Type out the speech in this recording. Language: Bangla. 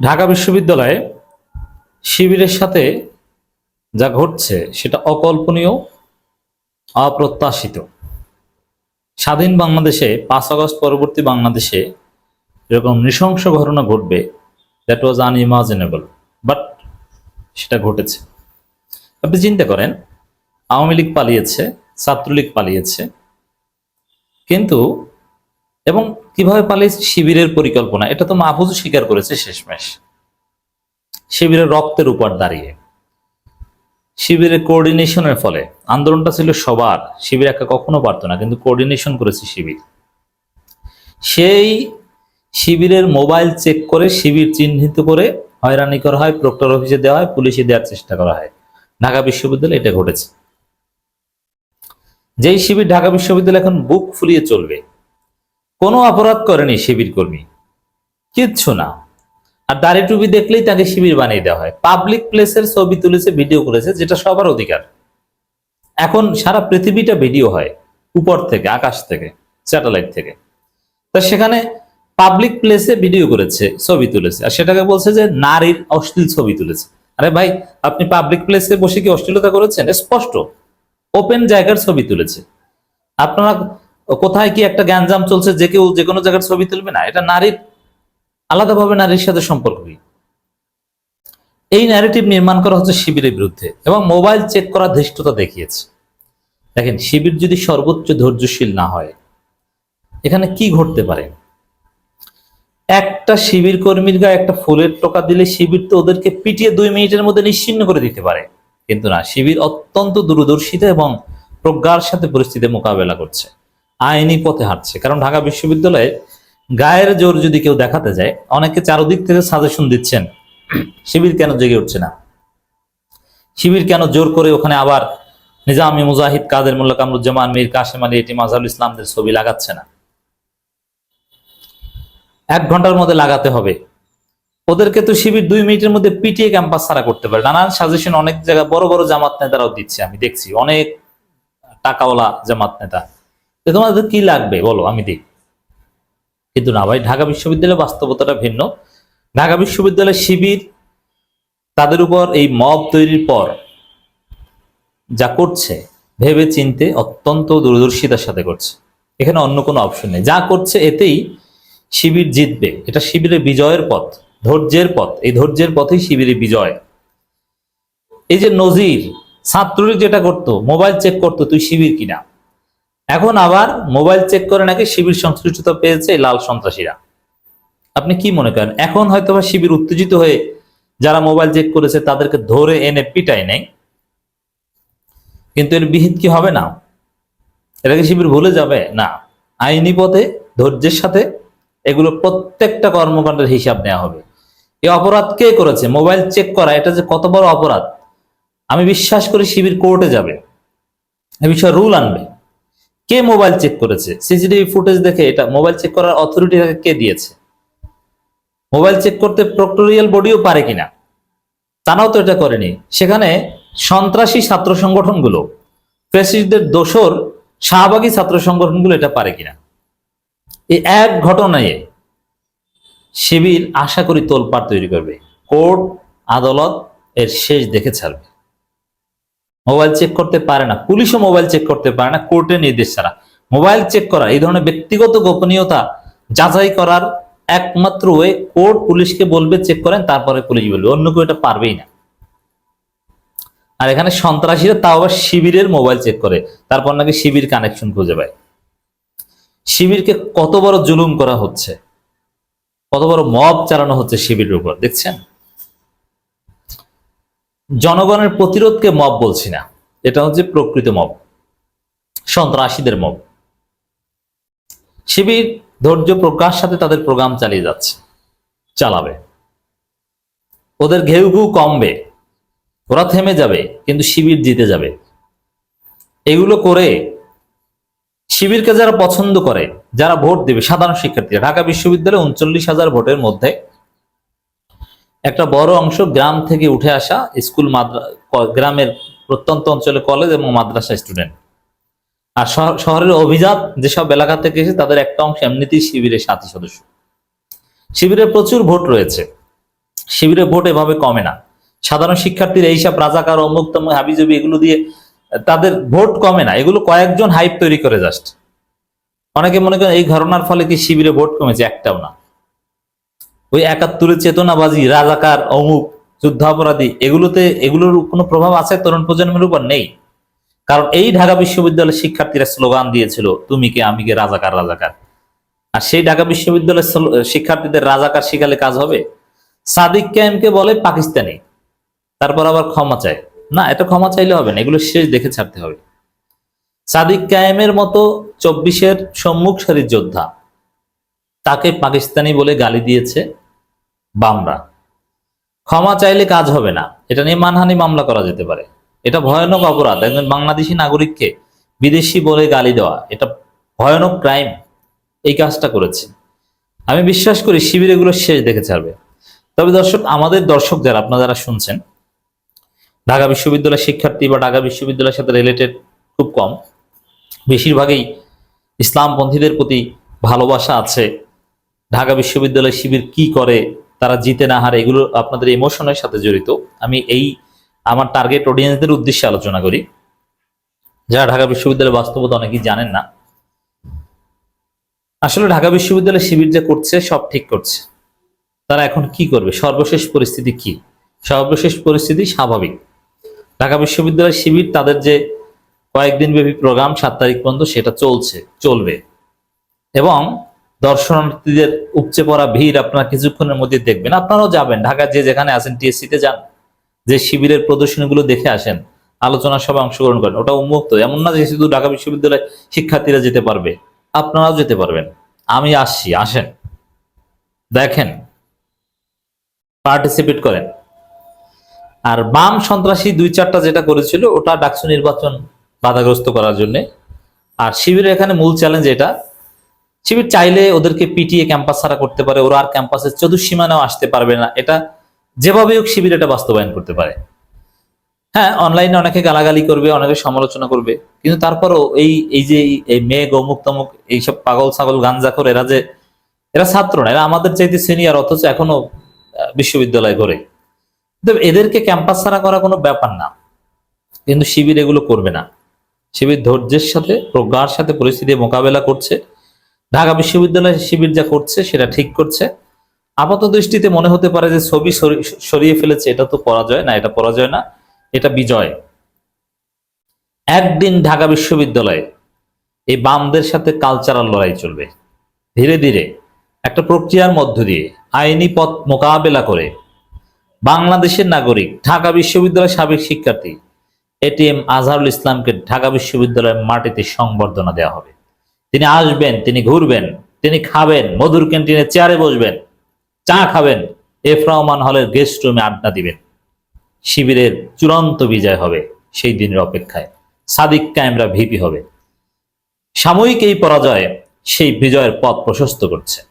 ঢাকা বিশ্ববিদ্যালয়ে শিবিরের সাথে যা ঘটছে সেটা অকল্পনীয়, অপ্রত্যাশিত। স্বাধীন বাংলাদেশে পাঁচ আগস্ট পরবর্তী বাংলাদেশে এরকম নৃশংস ঘটনা ঘটবে দ্যাট ওয়াজ আনইমাজিনেবল বাট সেটা ঘটেছে। আপনি চিন্তা করেন, আওয়ামী লীগ পালিয়েছে, ছাত্রলীগ পালিয়েছে, কিন্তু এবং কীভাবে পালিয়েছে শিবিরের পরিকল্পনা, এটা তো মাহফুজও স্বীকার করেছে শেষমেশ। শিবিরের রক্তের উপর দাঁড়িয়ে। শিবিরের কোঅর্ডিনেশনের ফলে, আন্দোলনটা ছিল সবার, শিবির একা কখনো পারতো না, কিন্তু কোঅর্ডিনেশন করেছে শিবির। সেই শিবিরের মোবাইল চেক করে শিবির চিহ্নিত করে হয়রানি করা হয় প্রক্টর অফিসে দেওয়া হয়, পুলিশে দেওয়ার চেষ্টা করা হয়। ঢাকা বিশ্ববিদ্যালয়ে এটা ঘটেছে। যেই শিবির ঢাকা বিশ্ববিদ্যালয় এখন বুক ফুলিয়ে চলবে কোনো অপরাধ করেনি শিবির কর্মী। কিচ্ছু না। আর দাড়ি টুপি দেখলেই তাকে শিবির বানিয়ে দেওয়া হয়। পাবলিক প্লেসের ছবি তুলেছে ভিডিও করেছে, যেটা সবার অধিকার। এখন সারা পৃথিবীটা ভিডিও হয়, উপর থেকে, আকাশ থেকে স্যাটেলাইট থেকে। তা সেখানে পাবলিক প্লেসে ভিডিও করেছে, ছবি তুলেছে। আর সেটাকে বলছে যে নারীর অশ্লীল ছবি তুলেছে। আরে ভাই, আপনি পাবলিক প্লেসে বসে কি অশ্লীলতা করেছেন? স্পষ্ট। ওপেন জায়গার ছবি তুলেছে। আপনারা কোথায় কি একটা গ্যাঞ্জাম চলছে, যে কেউ যে কোনো জায়গার ছবি তুলবে না, এটা নারীর আলাদাভাবে নারীর সাথে সম্পর্ক এই ন্যারেটিভ নির্মাণ করা হচ্ছে শিবিরের বিরুদ্ধে এবং মোবাইল চেক করা ধৃষ্টতা দেখিয়েছে। দেখেন, শিবির যদি সর্বোচ্চ ধৈর্যশীল না হয়, এখানে কি ঘটতে পারে? একটা শিবির কর্মীর গায়ে একটা ফুলের টোকা দিলে শিবির তো ওদেরকে পিটিয়ে দুই মিনিটের মধ্যে নিশ্চিন্ন করে দিতে পারে। কিন্তু না, শিবির অত্যন্ত দূরদর্শিতা এবং প্রজ্ঞার সাথে পরিস্থিতি মোকাবেলা করছে। আইনি পথে হাঁটছে। কারণ ঢাকা বিশ্ববিদ্যালয়ে গায়ের জোর যদি কেউ দেখাতে যায়, অনেকে চারদিক থেকে সাজেশন দিচ্ছেন, শিবির কেন জেগে উঠছে না? শিবির কেন জোর করে ওখানে আবার নিজামি মুজাহিদ কাদের মোল্লা কামরুজ্জামান, মীর কাশেম আলী, এটি মাজারুল ইসলামদের ছবি লাগাচ্ছে না। এক ঘণ্টার মধ্যে লাগাতে হবে। ওদেরকে তো শিবির দুই মিনিটের মধ্যে পিটিয়ে ক্যাম্পাস ছাড়া করতে পারে। নানান সাজেশন অনেক জায়গায় বড় বড় জামাত নেতারাও দিচ্ছে, আমি দেখছি। অনেক টাকাওয়ালা জামাত নেতা। তো তোমাদের কি লাগবে? বলো, আমি দিই। কিন্তু না ভাই, ঢাকা বিশ্ববিদ্যালয়ের বাস্তবতাটা ভিন্ন। ঢাকা বিশ্ববিদ্যালয়ের শিবির, তাদের উপর এই মব তৈরির পর যা করছে ভেবে চিনতে অত্যন্ত দূরদর্শিতার সাথে করছে। এখানে অন্য কোনো অপশন নেই। যা করছে, এতেই শিবির জিতবে। এটা শিবিরের বিজয়ের পথ, ধৈর্যের পথ। এই ধৈর্যের পথেই শিবিরের বিজয়। এই যে নজির, ছাত্রলীগ যেটা করতো, মোবাইল চেক করতো, তুই শিবির কিনা? এখন আবার মোবাইল চেক করে নাকি শিবির সংশ্লিষ্টতা পেয়েছে লাল সন্ত্রাসীরা। আপনি কি মনে করেন? এখন হয়তো বা শিবির উত্তেজিত হয়ে যারা মোবাইল চেক করেছে তাদেরকে ধরে এনে পিটাই নেই কিন্তু এর বিহিত কি হবে না? এটাকে শিবির ভুলে যাবে? না। আইনি পথে, ধৈর্যের সাথে এগুলো প্রত্যেকটা কর্মকাণ্ডের হিসাব নেওয়া হবে। এই অপরাধ কে করেছে? মোবাইল চেক করা, এটা যে কত বড় অপরাধ। আমি বিশ্বাস করি শিবির কোর্টে যাবে। এ বিষয়ে রুল আনবে। কে মোবাইল চেক করেছে? সিসিটিভি ফুটেজ দেখে এটা মোবাইল চেক করার অথরিটি কে দিয়েছে? মোবাইল চেক করতে প্রক্টোরিয়াল বডিও পারে কিনা? তারাও তো এটা করেনি। সেখানে সন্ত্রাসী ছাত্র সংগঠনগুলো, ফ্যাসিস্টদের দোসর শাহবাগী ছাত্র সংগঠনগুলো এটা পারে কিনা? এই এক ঘটনায় শিবির আশা করি তোলপাড় তৈরি করবে। কোর্ট আদালত এর শেষ দেখে ছাড়বে। মোবাইল চেক করতে পারে না। পুলিশও মোবাইল চেক করতে পারে না, কোর্টের নির্দেশ ছাড়া। মোবাইল চেক করা, এই ধরনের ব্যক্তিগত গোপনীয়তা যাচাই করার একমাত্র ওয়ে কোর্ট পুলিশকে বলবে চেক করেন, তারপরে পুলিশ বলবে। অন্য কেউ এটা পারবেই না। আর এখানে সন্ত্রাসীরা তাও আবার শিবিরের মোবাইল চেক করে। তারপর নাকি শিবির কানেকশন খুঁজে পায়। শিবিরকে কত বড় জুলুম করা হচ্ছে? কত বড় মব চালানো হচ্ছে শিবিরের উপর, দেখছেন? জনগণের প্রতিরোধকে মব বলছি না। এটা হচ্ছে প্রকৃত মব। সন্ত্রাসীদের মব। শিবির ধৈর্য প্রজ্ঞার সাথে তাদের প্রোগ্রাম চালিয়ে যাচ্ছে। চালাবে। ওদের ঘেউ ঘেউ কমবে। ওরা থেমে যাবে, কিন্তু শিবির জিতে যাবে। এগুলো করে শিবিরকে যারা পছন্দ করে, যারা ভোট দেবে, সাধারণ শিক্ষার্থীরা, ঢাকা বিশ্ববিদ্যালয়ে উনচল্লিশ হাজার ভোটের মধ্যে একটা বড় অংশ গ্রাম থেকে উঠে আসা স্কুল গ্রামের প্রত্যন্ত অঞ্চলে কলেজ এবং মাদ্রাসা স্টুডেন্ট। আর শহরের অভিজাত যেসব এলাকা থেকে এসে তাদের একটা অংশ এমনিতেই শিবিরের সাথী সদস্য। শিবিরে প্রচুর ভোট রয়েছে। শিবিরে ভোট এভাবে কমে না। সাধারণ শিক্ষার্থীরা এইসব রাজাকার, অমুক্তম, হাবিজবি এগুলো দিয়ে তাদের ভোট কমে না। এগুলো কয়েকজন হাইপ তৈরি করে জাস্ট অনেকে মনে করেন এই ঘটনার ফলে কি শিবিরে ভোট কমেছে একটাও না। ওই একাত্তরের চেতনাবাজি, রাজাকার, অমুক, যুদ্ধাপরাধী, এগুলোতে, এগুলোর কোনো প্রভাব আছে? তরুণ প্রজন্মের উপর নেই। কারণ এই ঢাকা বিশ্ববিদ্যালয়ের শিক্ষার্থীরা স্লোগান দিয়েছিল, তুমি কে, আমি কে, রাজাকার রাজাকার। আর সেই ঢাকা বিশ্ববিদ্যালয়ের শিক্ষার্থীদের রাজাকার শিখালে কাজ হবে? সাদিক ক্যামকে বলে পাকিস্তানি। তারপর আবার ক্ষমা চায়। না এটা ক্ষমা চাইলে হবে না, এগুলো শেষ দেখে ছাড়তে হবে। সাদিক কায়েমের মতো চব্বিশের সম্মুখ সারির যোদ্ধা, তাকে পাকিস্তানি বলে গালি দিয়েছে। বামরা। ক্ষমা চাইলে কাজ হবে না। এটা নিয়ে মানহানি মামলা করা যেতে পারে। এটা ভয়ানক অপরাধ। একজন বাংলাদেশি নাগরিককে বিদেশি বলে গালি দেওয়া, এটা ভয়ানক ক্রাইম। এই কাজটা করেছে। আমি বিশ্বাস করি শিবির এগুলো শেষ দেখে ছাড়বে। তবে দর্শক, আমাদের দর্শক যারা, আপনারা যারা শুনছেন, ঢাকা বিশ্ববিদ্যালয়ের শিক্ষার্থী বা ঢাকা বিশ্ববিদ্যালয়ের সাথে রিলেটেড খুব কম, বেশিরভাগই ইসলামপন্থীদের প্রতি ভালোবাসা আছে। ঢাকা বিশ্ববিদ্যালয় শিবির কি করে তারা জিতে না হারে এগুলো আপনাদের ইমোশনের সাথে জড়িত। আমি এই আমার টার্গেট অডিয়েন্সদের উদ্দেশ্যে আলোচনা করি। যারা ঢাকা বিশ্ববিদ্যালয়ের বাস্তবতা অনেকেই জানেন না। আসলে ঢাকা বিশ্ববিদ্যালয় শিবির যে করছে, সব ঠিক করছে। তারা এখন কি করবে? সর্বশেষ পরিস্থিতি কি? সর্বশেষ পরিস্থিতি স্বাভাবিক। ঢাকা বিশ্ববিদ্যালয় শিবির তাদের যে কয়েকদিন ব্যাপী প্রোগ্রাম সাত তারিখ পর্যন্ত সেটা চলছে, চলবে। এবং দর্শনার্থীদের উপচে পড়া ভিড় আপনারা কিছুক্ষণের মধ্যে দেখবেন। আপনারাও যাবেন। ঢাকা যে যেখানে আছেন টিএসসি তে যান, যে শিবিরের প্রদর্শনীগুলো দেখে আসেন, আলোচনা সভায় অংশগ্রহণ করেন, ওটা উন্মুক্ত। এমন না যে শুধু ঢাকা বিশ্ববিদ্যালয় শিক্ষার্থীরা যেতে পারবে, আপনারাও যেতে পারবেন। আমি আসছি, আসেন। দেখেন পার্টিসিপেট করেন। আর বাম সন্ত্রাসী দুই চারটা যেটা করেছিল, ওটা ডাকসু নির্বাচন বাধাগ্রস্ত করার জন্য। আর শিবিরের এখানে মূল চ্যালেঞ্জ এটা শিবির চাইলে ওদেরকে পিটিয়ে ক্যাম্পাস ছাড়া করতে পারে, ওরা আর ক্যাম্পাসের চতুর্সীমানাও আসতে পারবে না। এটা যেভাবে হোক শিবির এটা বাস্তবায়ন করতে পারে। হ্যাঁ অনলাইনে অনেকে গালাগালি করবে, অনেকে সমালোচনা করবে, কিন্তু তারপরও এই এই যে এই- মেঘ অমুক তমুক এইসব পাগল ছাগল গাঞ্জা করে এরা যে, এরা ছাত্র না, এরা আমাদের চাইতে সিনিয়র অথচ এখনও বিশ্ববিদ্যালয় করে এদেরকে ক্যাম্পাস ছাড়া করা কোনো ব্যাপার না। কিন্তু শিবির এগুলো করবে না। শিবির ধৈর্যের সাথে, প্রজ্ঞার সাথে পরিস্থিতি মোকাবেলা করছে। ঢাকা বিশ্ববিদ্যালয় শিবির যা করছে, সেটা ঠিক করছে। আপাত দৃষ্টিতে মনে হতে পারে যে ছবি সরিয়ে ফেলেছে, এটা তো পরাজয় না, এটা পরাজয় না, এটা বিজয়। একদিন ঢাকা বিশ্ববিদ্যালয়ে এই বামদের সাথে কালচারাল লড়াই চলবে। ধীরে ধীরে একটা প্রক্রিয়ার মধ্য দিয়ে আইনি পথ মোকাবেলা করে বাংলাদেশের নাগরিক, ঢাকা বিশ্ববিদ্যালয়ের সাবেক শিক্ষার্থী এটিএম আজহারুল ইসলামকে ঢাকা বিশ্ববিদ্যালয়ের মাটিতে সংবর্ধনা দেওয়া হবে। তিনি আসবেন, তিনি ঘুরবেন, তিনি খাবেন, মধুর ক্যান্টিনের চেয়ারে বসবেন, চা খাবেন এফ রহমান হলের গেস্ট রুমে আড্ডা দিবেন। শিবিরের চূড়ান্ত বিজয় হবে সেই দিনের অপেক্ষায়। সাদিক কায়েমরা ভিপি হবে। সাময়িক এই পরাজয় সেই বিজয়ের পথ প্রশস্ত করছে।